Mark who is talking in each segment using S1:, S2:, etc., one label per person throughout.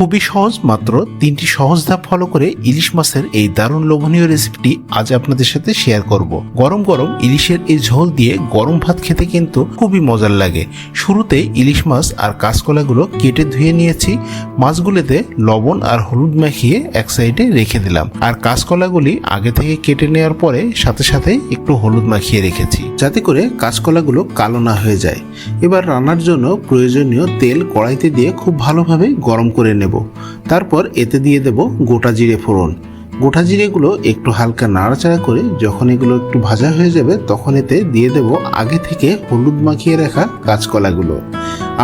S1: খুবই সহজ, মাত্র তিনটি সহজ ধাপ ফলো করে ইলিশ মাছের এই দারুণ লোভনীয় রেসিপিটি আজ আপনাদের সাথে শেয়ার করব। গরম গরম ইলিশের এই ঝোল দিয়ে গরম ভাত খেতে কিন্তু খুবই মজার লাগে। শুরুতে ইলিশ মাছ আর কাঁচকলাগুলো কেটে ধুয়ে নিয়েছি। মাছগুলিতে লবণ আর হলুদ মাখিয়ে এক সাইডে রেখে দিলাম। আর কাঁচকলাগুলি আগে থেকে কেটে নেওয়ার পরে সাথে সাথে একটু হলুদ মাখিয়ে রেখেছি। যাতে করে কাঁচকলাগুলো কালো না হয়ে যায়। এবার রান্নার জন্য প্রয়োজনীয় তেল কড়াইতে দিয়ে খুব ভালোভাবে গরম করে নেব। তারপর এতে দিয়ে দেব গোটা জিরে ফোড়ন। গোটা জিরেগুলো একটু হালকা নাড়াচাড়া করে যখন এগুলো একটু ভাজা হয়ে যাবে, তখন এতে দিয়ে দেব আগে থেকে হলুদ মাখিয়ে রাখা কাঁচকলাগুলো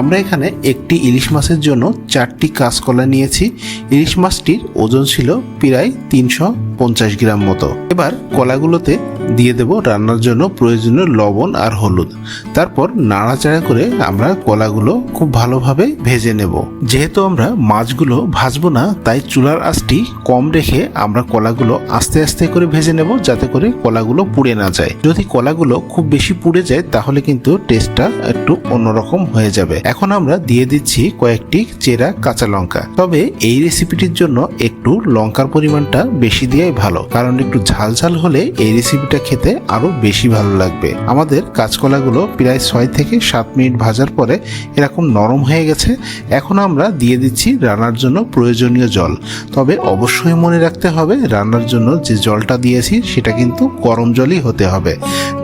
S1: আমরা এখানে একটি ইলিশ মাছের জন্য চারটি কাঁচকলা নিয়েছি। ইলিশ মাছটির ওজন ছিল প্রায় তিনশো পঞ্চাশ গ্রাম মতো। এবার কলাগুলোতে দিয়ে দেব রান্নার জন্য প্রয়োজনীয় লবণ আর হলুদ। তারপর নাড়াচাড়া করে আমরা কলাগুলো খুব ভালোভাবে ভেজে নেব। যেহেতু আমরা মাছগুলো ভাজবো না, তাই চুলার আঁচটি কম রেখে আমরা কলাগুলো আস্তে আস্তে করে ভেজে নেব যাতে করে কলাগুলো পুড়ে না যায়। যদি কলাগুলো খুব বেশি পুড়ে যায়, তাহলে কিন্তু টেস্টটা একটু অন্যরকম হয়ে যাবে। এখন আমরা দিয়ে দিচ্ছি কয়েকটি চেরা কাঁচা লঙ্কা। তবে এই রেসিপিটির জন্য একটু লঙ্কার পরিমাণটা বেশি দেওয়াই ভালো, কারণ একটু ঝাল ঝাল হলে এই রেসিপিটা খেতে আরও বেশি ভালো লাগবে। আমাদের কাঁচকলাগুলো প্রায় ছয় থেকে সাত মিনিট ভাজার পরে এরকম নরম হয়ে গেছে। এখন আমরা দিয়ে দিচ্ছি রান্নার জন্য প্রয়োজনীয় জল। তবে অবশ্যই মনে রাখতে হবে, রান্নার জন্য যে জলটা দিয়েছি সেটা কিন্তু গরম জলই হতে হবে।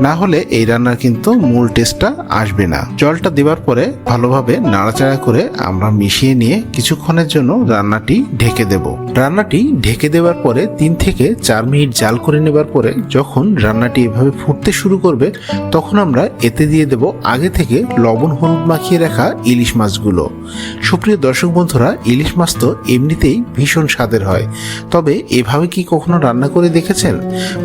S1: না হলে এই রান্নার কিন্তু মূল টেস্টটা আসবে না। জলটা দেওয়ার পরে ভালোভাবে নাড়াচাড়া করে আমরা মিশিয়ে নিয়ে কিছুক্ষণের জন্য রান্নাটি ঢেকে দেব। রান্নাটি ঢেকে দেওয়ার পরে তিন থেকে চার মিনিট জাল করে নেবার পরে যখন রান্নাটি এভাবে ফুটতে শুরু করবে, তখন আমরা এতে দিয়ে দেব আগে থেকে লবণ হলুদ মাখিয়ে রাখা ইলিশ মাছগুলো। সুপ্রিয় দর্শক বন্ধুরা, ইলিশ মাছ তো এমনিতেই ভীষণ স্বাদের হয়। তবে এভাবে কি কখনো রান্না করে দেখেছেন?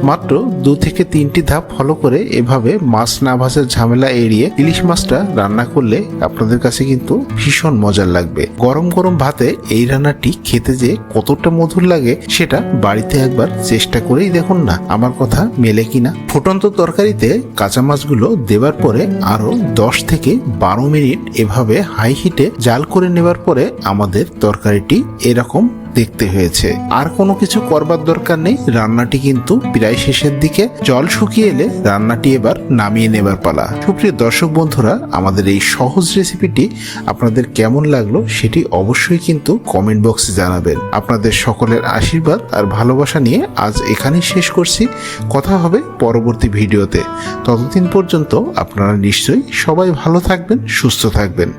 S1: মাত্র দু থেকে তিনটি ধাপ ফলো করে এভাবে মাছ না ভাজার ঝামেলা এড়িয়ে ইলিশ মাছটা রান্না করলে আপনাদের কাছে কিন্তু ভীষণ মজার লাগবে। গরম গরম ভাতে এই রান্নাটি খেতে যে কতটা মধুর লাগে, সেটা বাড়িতে একবার চেষ্টা করেই দেখুন না। আমার কথা মেলে কিনা ফুটন্ত তরকারিতে কাঁচা মাছগুলো দেবার পরে আরও দশ থেকে বারো মিনিট এভাবে হাই হিটে জাল করে নেবার পরে আমাদের তরকারিটি এরকম দেখতে হয়েছে। আর কোনো কিছু করবার দরকার নেই। রান্নাটি কিন্তু প্রায় শেষের দিকে। জল শুকিয়ে এলে রান্নাটি এবার নামিয়ে নেবার পালা। সুপ্রিয় দর্শক বন্ধুরা, আমাদের এই সহজ রেসিপিটি আপনাদের কেমন লাগল সেটি অবশ্যই কিন্তু কমেন্ট বক্সে জানাবেন। আপনাদের সকলের আশীর্বাদ আর ভালোবাসা নিয়ে আজ এখানেই শেষ করছি। কথা হবে পরবর্তী ভিডিওতে। ততদিন পর্যন্ত আপনারা নিশ্চয়ই সবাই ভালো থাকবেন, সুস্থ থাকবেন।